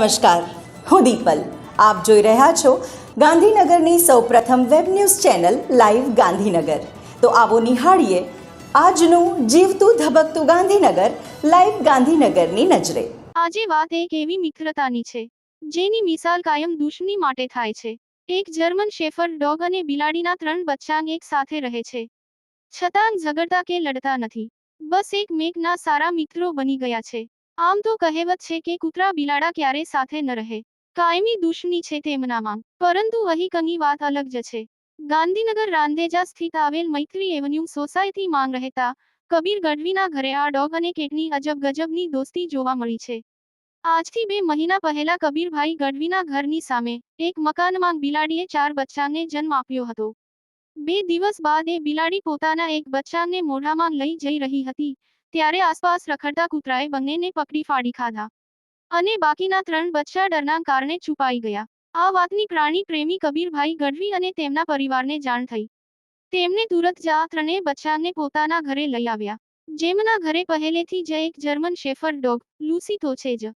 નમસ્કાર, હું દીપલ. આપ જોઈ રહ્યા છો ગાંધીનગરની સૌપ્રથમ web news channel live Gandhinagar. તો આવો નિહાળીએ આજનું જીવતું ધબકતું ગાંધીનગર, લાઈવ ગાંધીનગરની નજરે. આજે વાત એક એવી મિત્રતાની છે, જેની મિસાલ કાયમ દુશ્મની માટે થાય છે. એક જર્મન શેફર ડોગ અને બિલાડીના ત્રણ બચ્ચાંગ એક સાથે રહે છે. છતાં ઝઘડતા કે લડતા નથી. બસ એક મેકના સારા મિત્રો બની ગયા છે. આમ તો કહેવત છે કે કૂતરા બિલાડા ક્યારે સાથે ન રહે. કાયમી દુશ્મની છે તેમનામાં. પરંતુ અહીં કંઈ વાત અલગ જ છે. ગાંધીનગર રાંધેજા સ્થિત આવેલ મૈત્રી એવન્યુ સોસાયટી માંગ રહેતા કબીર ગઢવીના ઘરે આ ડોગ અને કેટની અજબ ગજબની દોસ્તી જોવા મળી છે. આજથી બે મહિના પહેલા કબીરભાઈ ગઢવીના ઘરની સામે એક મકાનમાં બિલાડીએ ચાર બચ્ચાને જન્મ આપ્યો હતો. બે દિવસ બાદ એ બિલાડી પોતાના એક બચ્ચાને મોઢામાં લઈ જઈ રહી હતી. ત્યારે આસપાસ રખડતા કૂતરાએ બંનેને પકડી ફાડી ખાધા અને બાકીના ત્રણ બચ્ચા ડરના કારણે છુપાઈ ગયા. આ વાતની પ્રાણી પ્રેમી કબીરભાઈ ગઢવી અને તેમના પરિવારને જાણ થઈ. તેમને તુરત જ આ ત્રણેય બચ્ચાને પોતાના ઘરે લઈ આવ્યા. જેમના ઘરે પહેલેથી જ એક જર્મન શેફર ડોગ, લૂસી તો છે જ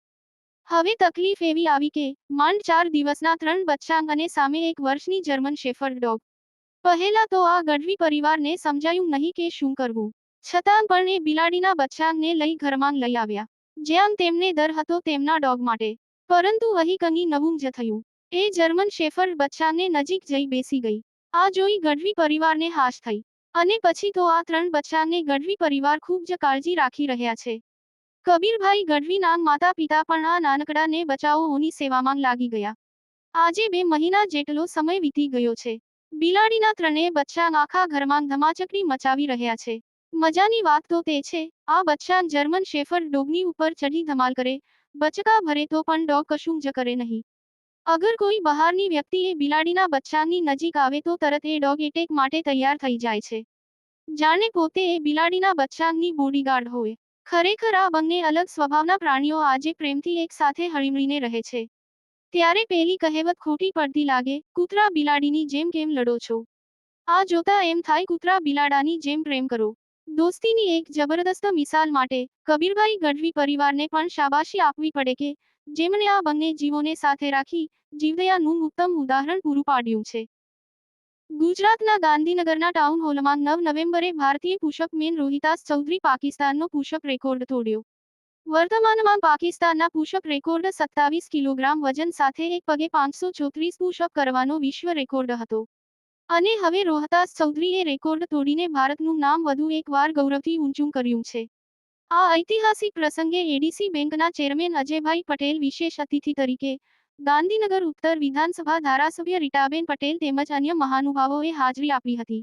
હવે તકલીફ એવી આવી કે, માંડ ચાર દિવસના ત્રણ બચ્ચાંગ અને સામે એક વર્ષની જર્મન શેફર ડોગ. પહેલા તો આ ગઢવી પરિવારને સમજાયું નહીં કે શું કરવું. છતાં પણ એ બિલાડીના બચ્ચાને લઈ ઘરમાં લઈ આવ્યા. જ્યાં તેમને દર હતો તેમના ડોગ માટે. પરંતુ અહીં કંઈ નવું જ થયું. એ જર્મન શેફર બચ્ચાને નજીક જઈ બેસી ગઈ. આ જોઈ ગઢવી પરિવારને હાશ થઈ. અને પછી તો આ ત્રણ બચ્ચાને ગઢવી પરિવાર ખૂબ જ કાળજી રાખી રહ્યા છે. કબીરભાઈ ગઢવીના માતા પિતા પણ આ નાનકડાને બચાવોની સેવામાં લાગી ગયા. આજે બે મહિના જેટલો સમય વીતી ગયો છે. બિલાડીના ત્રણેય બચ્ચા આખા ઘરમાં ધમાચકડી મચાવી રહ્યા છે. મજાની વાત તો તે છે. આ બચ્ચા જર્મન શેફર ડોગની ઉપર ચઢી ધમાલ કરે. બચકા ભરે તો પણ ડોગ કશું જ કરે નહીં. અગર કોઈ બહારની વ્યક્તિએ બિલાડીના બચ્ચાની નજીક આવે તો તરત એ ડોગ એટેક માટે તૈયાર થઈ જાય છે. જાણે પોતે એ બિલાડીના બચ્ચાની બોડીગાર્ડ હોય. ખરેખર આ બંને અલગ સ્વભાવના પ્રાણીઓ આજે પ્રેમથી એક સાથે હળીમળીને રહે છે. ત્યારે પેલી કહેવત ખોટી પડતી લાગે, કૂતરા બિલાડીની જેમ કેમ લડો છો? આ જોતા એમ થાય, કૂતરા બિલાડાની જેમ પ્રેમ કરો. દોસ્તીની એક જબરદસ્ત મિસાલ માટે કબીરભાઈ ગઢવી પરિવારને પણ શાબાશી આપવી પડે કે જેમણે આ બંને જીવોને સાથે રાખી જીવદયાનું ઉત્તમ ઉદાહરણ પૂરું પાડ્યું છે. ગુજરાતના ગાંધીનગરના ટાઉન હોલમાં નવ નવેમ્બરે ભારતીય પુષપ મેન રોહિતાસ ચૌધરી પાકિસ્તાનનો પુષપ રેકોર્ડ તોડ્યો. વર્તમાનમાં પાકિસ્તાનના પુષપ રેકોર્ડ સત્તાવીસ કિલોગ્રામ વજન સાથે એક પગે પાંચસો ચોત્રીસ પુષક કરવાનો વિશ્વ રેકોર્ડ હતો. અને હવે રોહતાસ ચૌધરીએ રેકોર્ડ તોડીને ભારતનું નામ વધુ એકવાર ગૌરવથી ઊંચું કર્યું છે. આ ઐતિહાસિક પ્રસંગે એડીસી બેંકના ચેરમેન અજયભાઈ પટેલ વિશેષ અતિથિ તરીકે, ગાંધીનગર ઉત્તર વિધાનસભા ધારાસભ્ય રીટાબેન પટેલ તેમજ અન્ય મહાનુભાવોએ હાજરી આપી હતી.